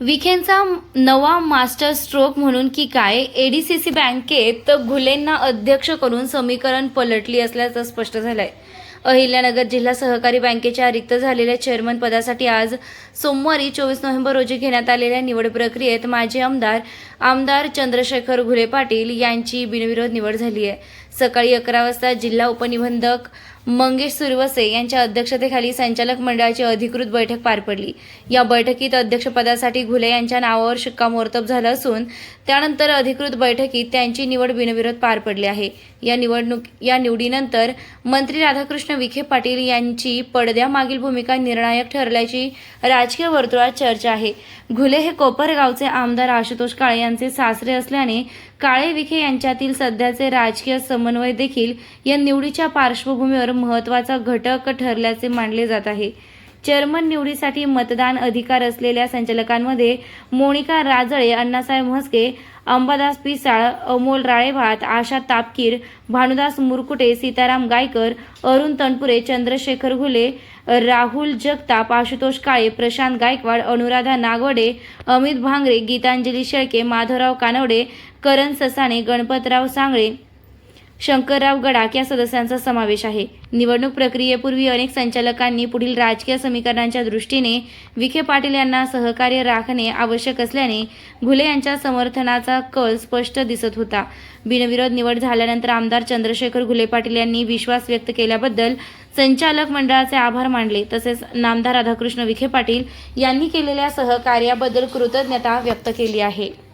विखेंचा नवा master stroke म्हणून की काय एडीसीसी बँकेत घुलेंना अध्यक्ष करून समीकरण पलटली असल्याचं स्पष्ट झालंय. अहिल्यानगर जिल्हा सहकारी बँकेच्या रिक्त झालेल्या चेअरमन पदासाठी आज सोमवारी चोवीस नोव्हेंबर रोजी घेण्यात आलेल्या निवड प्रक्रियेत माजी आमदार आमदार चंद्रशेखर घुले पाटील यांची बिनविरोध निवड झाली आहे. सकाळी अकरा वाजता जिल्हा उपनिबंधक मंगेश सुरवसे यांच्या अध्यक्षतेखाली संचालक मंडळाची अधिकृत बैठक पार पडली. या बैठकीत अध्यक्षपदासाठी घुले यांच्या नावावर शिक्कामोर्तब झालं असून त्यानंतर अधिकृत बैठकीत त्यांची निवड बिनविरोध पार पडली आहे. या निवडणूक या निवडीनंतर मंत्री राधाकृष्ण विखे पाटील यांची पडद्यामागील भूमिका निर्णायक ठरल्याची राजकीय वर्तुळात चर्चा आहे. घुले हे कोपरगावचे आमदार आशुतोष काळे यांचे सासरे असल्याने काळे विखे यांच्यातील सध्याचे राजकीय समन्वय देखील या निवडीच्या पार्श्वभूमीवर महत्त्वाचा घटक ठरल्याचे मानले जात आहे. चेअरमन निवडीसाठी मतदान अधिकार असलेल्या संचालकांमध्ये मोनिका राजळे अण्णासाहेब म्हस्के अंबादास पिसाळ अमोल राळेभात आशा तापकीर भानुदास मुरकुटे सीताराम गायकर अरुण तनपुरे चंद्रशेखर घुले राहुल जगताप आशुतोष काळे प्रशांत गायकवाड अनुराधा नागवडे अमित भांगरे गीतांजली शेळके माधवराव कानवडे करण ससाणे गणपतराव सांगळे शंकरराव गडाख या सदस्यांचा समावेश आहे. निवडणूक प्रक्रियेपूर्वी अनेक संचालकांनी पुढील राजकीय समीकरणांच्या दृष्टीने विखे पाटील यांना सहकार्य राखणे आवश्यक असल्याने घुले यांच्या समर्थनाचा कल स्पष्ट दिसत होता. बिनविरोध निवड झाल्यानंतर आमदार चंद्रशेखर घुले पाटील यांनी विश्वास व्यक्त केल्याबद्दल संचालक मंडळाचे आभार मानले. तसेच नामदार राधाकृष्ण विखे पाटील यांनी केलेल्या सहकार्याबद्दल कृतज्ञता व्यक्त केली आहे.